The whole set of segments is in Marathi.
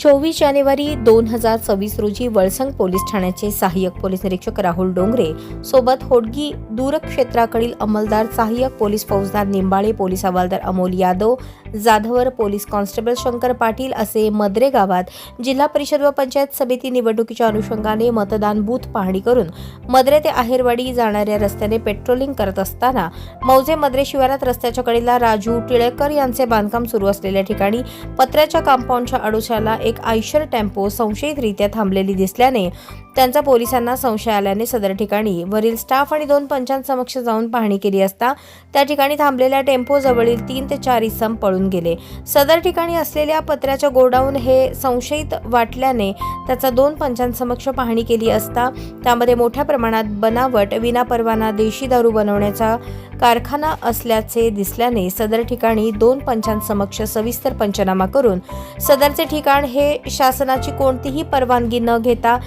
चोवीस जानेवारी दोन हजार सव्वीस रोजी वळसंग पोलीस ठाण्याचे सहाय्यक पोलीस निरीक्षक राहुल डोंगरे सोबत होडगी दूरक्षेत्राकडील अंमलदार सहाय्यक पोलीस फौजदार निंबाळे पोलीस हवालदार अमोल यादव जाधवर पोलीस कॉन्स्टेबल शंकर पाटील असे मद्रे गावात जिल्हा परिषद व पंचायत समिती निवडणुकीच्या अनुषंगाने मतदान बूथ पाहणी करून मद्रे ते आहेरवाडी जाणाऱ्या रस्त्याने पेट्रोलिंग करत असताना मौजे मद्रे शिवारात रस्त्याच्या कडेला राजू टिळेकर यांचे बांधकाम सुरू असलेल्या ठिकाणी पत्र्याच्या कंपाऊंडच्या अडोशाला एक आयशर टेम्पो संशयितरित्या थांबलेली दिसल्याने त्यांचा पोलिसांना संशय आल्याने सदर ठिकाणी वरील स्टाफ आणि दोन पंचांसमक्ष जाऊन पाहणी केली असता त्या ठिकाणी थांबलेल्या टेम्पो जवळील तीन ते चार इसम पळून गेले. सदर ठिकाणी असलेल्या पत्र्याच्या गोडाऊन हे संशयित वाटल्याने त्याचा दोन पंचांसमक्ष पाहणी केली असता त्यामध्ये मोठ्या प्रमाणात बनावट विनापरवाना देशी दारू बनवण्याचा कारखाना असल्याचे दिसल्याने सदर ठिकाणी दोन पंचांसमक्ष सविस्तर पंचनामा करून सदरचे ठिकाण हे शासनाची कोणतीही परवानगी न घेता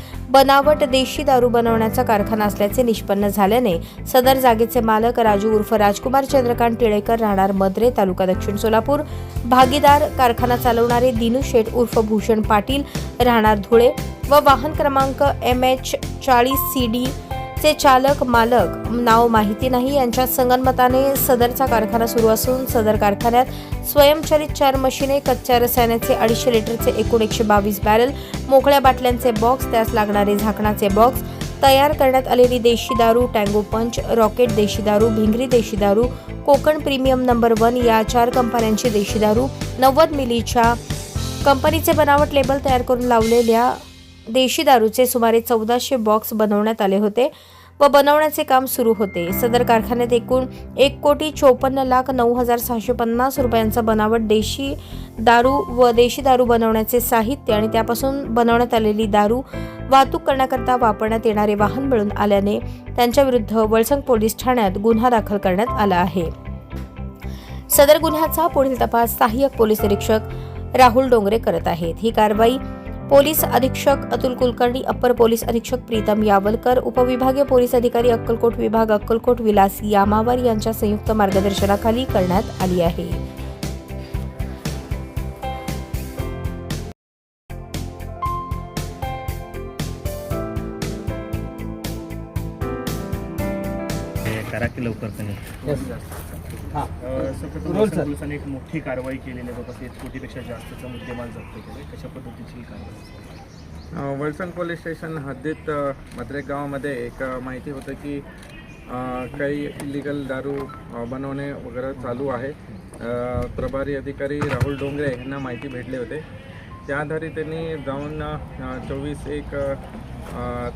बनावट देशी दारू बनवण्याचा कारखाना असल्याचे निष्पन्न झाल्याने सदर जागेचे मालक राजू उर्फ राजकुमार चंद्रकांत टिळेकर राहणार मद्रे तालुका दक्षिण सोलापूर. भागीदार कारखाना चालवणारे दिनू शेठ उर्फ भूषण पाटील राहणार धुळे व वाहन क्रमांक एम एच चाळीस सी डी चे चालक मालक नाव माहिती नाही. यांच्या संगनमताने सदरचा कारखाना सुरू असून सदर कारखान्यात स्वयंचलित चार मशिने कच्च्या रसायनाचे अडीचशे लिटरचे एकूण एकशे बावीस बॅरल मोकळ्या बाटल्यांचे बॉक्स त्यास लागणारे झाकणाचे बॉक्स तयार करण्यात आलेली देशी दारू टँगो पंच रॉकेट देशी दारू भिंगरी देशी दारू कोकण प्रीमियम नंबर वन या चार कंपन्यांची देशी दारू नव्वद मिलीच्या कंपनीचे बनावट लेबल तयार करून लावलेल्या देशी दारूचे सुमारे चौदाशे बॉक्स बनवण्यात आले होते व बनवण्याचे काम सुरू होते. सदर कारखान्यात एकूण एक कोटी चोपन्न लाख नऊ हजार सहाशे पन्नास रुपयांचा बनावट देशी दारू व देशी दारू बनवण्याचे साहित्य आणि त्यापासून बनवण्यात आलेली दारू वाहतूक करण्याकरता वापरण्यात येणारे वाहन मिळून आल्याने त्यांच्याविरुद्ध वळसंग पोलीस ठाण्यात गुन्हा दाखल करण्यात आला आहे. सदर गुन्ह्याचा पुढील तपास सहाय्यक पोलीस निरीक्षक राहुल डोंगरे करत आहेत. ही कारवाई पोलीस अधीक्षक अतुल कुलकर्णी अप्पर पोलीस अधीक्षक प्रीतम यावलकर उपविभागीय पोलीस अधिकारी अक्कलकोट विभाग अक्कलकोट विलास यामावर यांच्या संयुक्त मार्गदर्शनाखाली करण्यात आली आहे. करा की लवकर हां. पोलिसांनी एक मोठी कारवाई केलेली आहे बाबा एक कोटीपेक्षा जास्तचा मुद्देमाल जप्त केले. कशा पद्धतीची कारवाई? वळसंग पोलीस स्टेशन हद्दीत अ, मद्रेक गावामध्ये एक माहिती होतं की काही इलिगल दारू बनवणे वगैरे चालू आहे. अ, प्रभारी अधिकारी राहुल डोंगरे यांना माहिती भेटले होते. त्या आधारे त्यांनी जाऊन चोवीस एक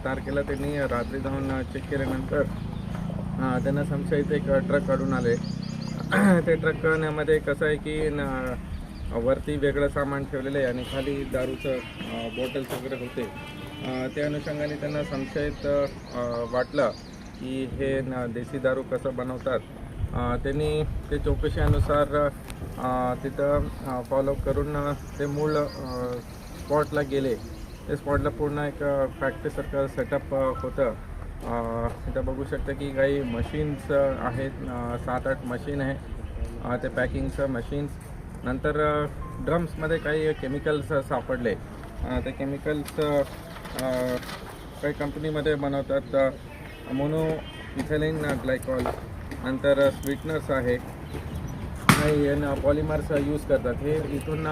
तारखेला त्यांनी रात्री जाऊन चेक केल्यानंतर त्यांना संशयित एक ट्रक काढून आले. ते ट्रक ट्रकमध्ये कसं आहे की न वरती वेगळं सामान ठेवलेलं आहे आणि खाली दारूचं बॉटल्स वगैरे होते. त्या अनुषंगाने त्यांना संशयित वाटलं की हे न देशी दारू कसं बनवतात. त्यांनी ते चौकशीनुसार तिथं फॉलोअप करून ते मूळ स्पॉटला गेले. ते स्पॉटला पूर्ण एक फॅक्टरीसारखं सेटअप होतं. इथं बघू शकता की काही मशीन्स आहेत सात आठ मशीन आहे. ते पॅकिंगचं मशीन्स नंतर ड्रम्समध्ये काही केमिकल्स सापडले. ते केमिकल्स काही कंपनीमध्ये बनवतात. मोनो इथेलिन ग्लायकॉल नंतर स्वीटनर्स आहे. काही पॉलिमर्स यूज करतात. हे इथून